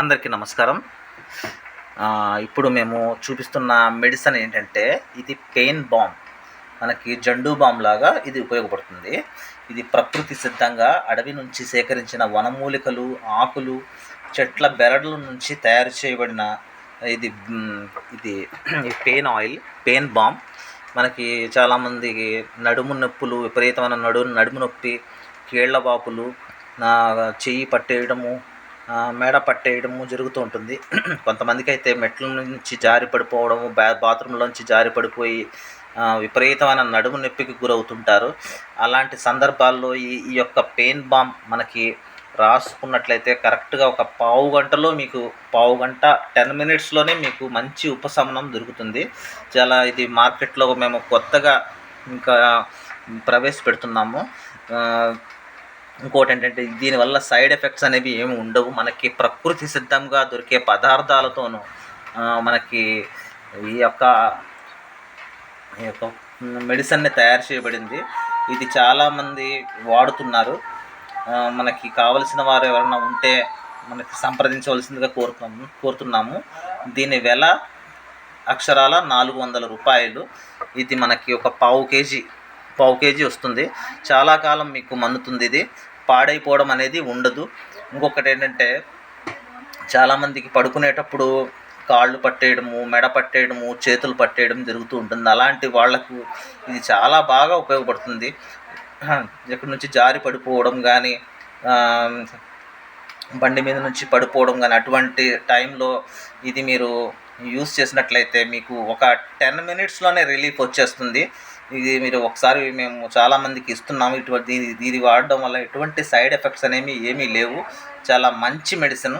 అందరికీ నమస్కారం. ఇప్పుడు మేము చూపిస్తున్న మెడిసిన్ ఏంటంటే ఇది పెయిన్ బామ్ మనకి జండు బామ్ లాగా ఇది ఉపయోగపడుతుంది. ఇది ప్రకృతి సిద్ధంగా అడవి నుంచి సేకరించిన వనమూలికలు ఆకులు చెట్ల బెరడుల నుంచి తయారు చేయబడిన ఇది ఇది పెయిన్ ఆయిల్ పెయిన్ బామ్ మనకి చాలామందికి నడుము నొప్పులు విపరీతమైన నడు నడుము నొప్పి కీళ్ళ వాపులు నా చెయ్యి పట్టేయడము మేడ పట్టేయడము జరుగుతూ ఉంటుంది. కొంతమందికి అయితే మెట్ల నుంచి జారి పడిపోవడము బా బాత్రూంలోంచి జారి పడిపోయి విపరీతమైన నడుము నొప్పికి గురవుతుంటారు. అలాంటి సందర్భాల్లో ఈ ఈ యొక్క పెయిన్ బామ్ మనకి రాసుకున్నట్లయితే కరెక్ట్గా ఒక పావు గంటలో మీకు పావు గంట టెన్ మినిట్స్లోనే మీకు మంచి ఉపశమనం దొరుకుతుంది. చాలా ఇది మార్కెట్లో మేము కొత్తగా ఇంకా ప్రవేశపెడుతున్నాము. ఇంకోటి ఏంటంటే దీనివల్ల సైడ్ ఎఫెక్ట్స్ అనేవి ఏమి ఉండవు. మనకి ప్రకృతి సిద్ధంగా దొరికే పదార్థాలతోనూ మనకి ఈ యొక్క ఈ యొక్క మెడిసిన్ని తయారు చేయబడింది. ఇది చాలామంది వాడుతున్నారు. మనకి కావలసిన వారు ఎవరైనా ఉంటే మనకి సంప్రదించవలసిందిగా కోరుతున్నాము కోరుతున్నాము. దీని వెల అక్షరాల నాలుగు వందల రూపాయలు. ఇది మనకి ఒక పావు కేజీ పావు కేజీ వస్తుంది. చాలా కాలం మీకు మన్నుతుంది ఇది. పాడైపోవడం అనేది ఉండదు. ఇంకొకటి ఏంటంటే చాలామందికి పడుకునేటప్పుడు కాళ్ళు పట్టేయడము మెడ పట్టేయడము చేతులు పట్టేయడం జరుగుతూ ఉంటుంది. అలాంటి వాళ్ళకు ఇది చాలా బాగా ఉపయోగపడుతుంది. ఇక్కడ నుంచి జారి పడిపోవడం కానీ బండి మీద నుంచి పడిపోవడం కానీ అటువంటి టైంలో ఇది మీరు యూస్ చేసినట్లయితే మీకు ఒక టెన్ మినిట్స్లోనే రిలీఫ్ వచ్చేస్తుంది. ఇది మీరు ఒకసారి మేము చాలామందికి ఇస్తున్నాము. ఇటువంటి దీని దీని వాడడం వల్ల ఎటువంటి సైడ్ ఎఫెక్ట్స్ అనేవి ఏమీ లేవు. చాలా మంచి మెడిసిన్.